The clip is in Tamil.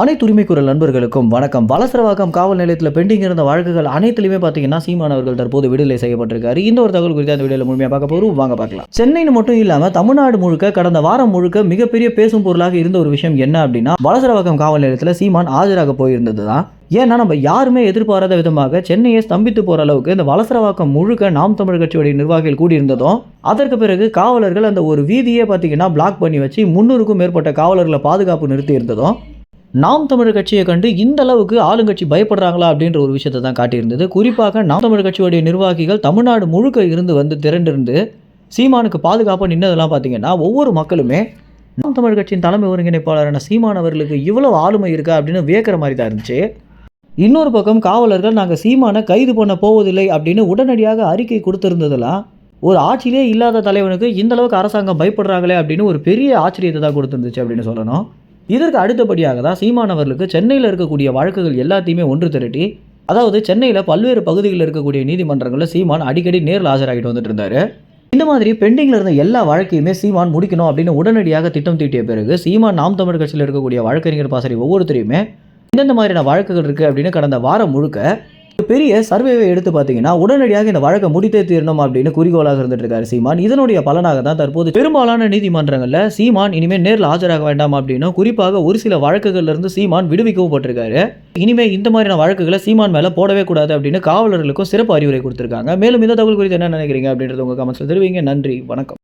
அனைத்து உரிமைக்குரல் நண்பர்களுக்கும் வணக்கம். வலசரவாக்கம் காவல் நிலையத்தில் பெண்டிங் இருந்த வழக்குகள் அனைத்துலையுமே பார்த்தீங்கன்னா சீமான் அவர்கள் தற்போது விடுதலை செய்யப்பட்டிருக்காரு. இந்த ஒரு தகவல் குறித்து அந்த வீடியோவில் முழுமையாக பார்க்க போகிறோம் வாங்க பார்க்கலாம். சென்னைன்னு மட்டும் இல்லாமல் தமிழ்நாடு முழுக்க கடந்த வாரம் முழுக்க மிகப்பெரிய பேசும் பொருளாக இருந்த ஒரு விஷயம் என்ன அப்படின்னா வலசரவாக்கம் காவல் நிலையத்தில் சீமான் ஆஜராக போயிருந்தது தான் ஏன்னா நம்ம யாருமே எதிர்பாராத விதமாக சென்னையை ஸ்தம்பித்து போகிற அளவுக்கு இந்த வலசரவாக்கம் முழுக்க நாம் தமிழ் கட்சியுடைய நிர்வாகிகள் கூடியிருந்ததும் அதற்கு பிறகு காவலர்கள் அந்த ஒரு வீதியே பார்த்தீங்கன்னா பிளாக் பண்ணி வச்சு முன்னூறுக்கும் மேற்பட்ட காவலர்களை பாதுகாப்பு நிறுத்தி இருந்ததும் நாம் தமிழர் கட்சியை கண்டு இந்த அளவுக்கு ஆளுங்கட்சி பயப்படுறாங்களா அப்படின்ற ஒரு விஷயத்தை தான் காட்டியிருந்தது. குறிப்பாக நாம் தமிழர் கட்சியுடைய நிர்வாகிகள் தமிழ்நாடு முழுக்க இருந்து வந்து திரண்டிருந்து சீமானுக்கு பாதுகாப்பாக நின்னதெல்லாம் பார்த்தீங்கன்னா ஒவ்வொரு மக்களுமே நாம் தமிழர் கட்சியின் தலைமை ஒருங்கிணைப்பாளரான சீமான் அவர்களுக்கு இவ்வளவு ஆளுமை இருக்கா அப்படின்னு வியக்கிற மாதிரி தான் இருந்துச்சு. இன்னொரு பக்கம் காவலர்கள் நாங்கள் சீமானை கைது பண்ண போவதில்லை அப்படின்னு உடனடியாக அறிக்கை கொடுத்துருந்ததெல்லாம் ஒரு ஆட்சியிலே இல்லாத தலைவனுக்கு இந்த அளவுக்கு அரசாங்கம் பயப்படுறாங்களே அப்படின்னு ஒரு பெரிய ஆச்சரியத்தை தான் கொடுத்துருந்துச்சு அப்படின்னு சொல்லணும். இதற்கு அடுத்தபடியாக தான் சீமானவர்களுக்கு சென்னையில் இருக்கக்கூடிய வழக்குகள் எல்லாத்தையுமே ஒன்று திரட்டி அதாவது சென்னையில் பல்வேறு பகுதிகளில் இருக்கக்கூடிய நீதிமன்றங்களில் சீமான் அடிக்கடி நேரில் ஆஜராகிட்டு வந்துட்டு இருந்தார். இந்த மாதிரி பெண்டிங்கில் இருந்த எல்லா வழக்கையுமே சீமான் முடிக்கணும் அப்படின்னு உடனடியாக திட்டம் தீட்டிய பிறகு சீமான் நாம் தமிழ் கட்சியில் இருக்கக்கூடிய வழக்கறிஞர் பாசறை ஒவ்வொருத்தரையுமே எந்தெந்த மாதிரியான வழக்குகள் இருக்குது அப்படின்னு கடந்த வாரம் முழுக்க பெரிய சர்வேவை எடுத்து பார்த்தீங்கன்னா உடனடியாக இந்த வழக்கை முடித்தே தீரணும் அப்படின்னு குறிக்கோளாக இருந்துட்டு இருக்காரு சீமான். இதனுடைய பலனாக தான் தற்போது பெரும்பாலான நீதிமன்றங்களில் சீமான் இனிமேல் நேரில் ஆஜராக வேண்டாம் அப்படின்னு குறிப்பாக ஒரு சில வழக்குகள்ல இருந்து சீமான் விடுவிக்கவும் பட்டிருக்காரு. இனிமே இந்த மாதிரியான வழக்குகளை சீமான் மேலே போடவே கூடாது அப்படின்னு காவலர்களுக்கும் சிறப்பு அறிவுரை கொடுத்திருக்காங்க. மேலும் இந்த தகவல் குறித்து என்ன நினைக்கிறீங்க அப்படின்றது உங்கள் கமெண்ட்ஸில் தெரிவிங்க. நன்றி. வணக்கம்.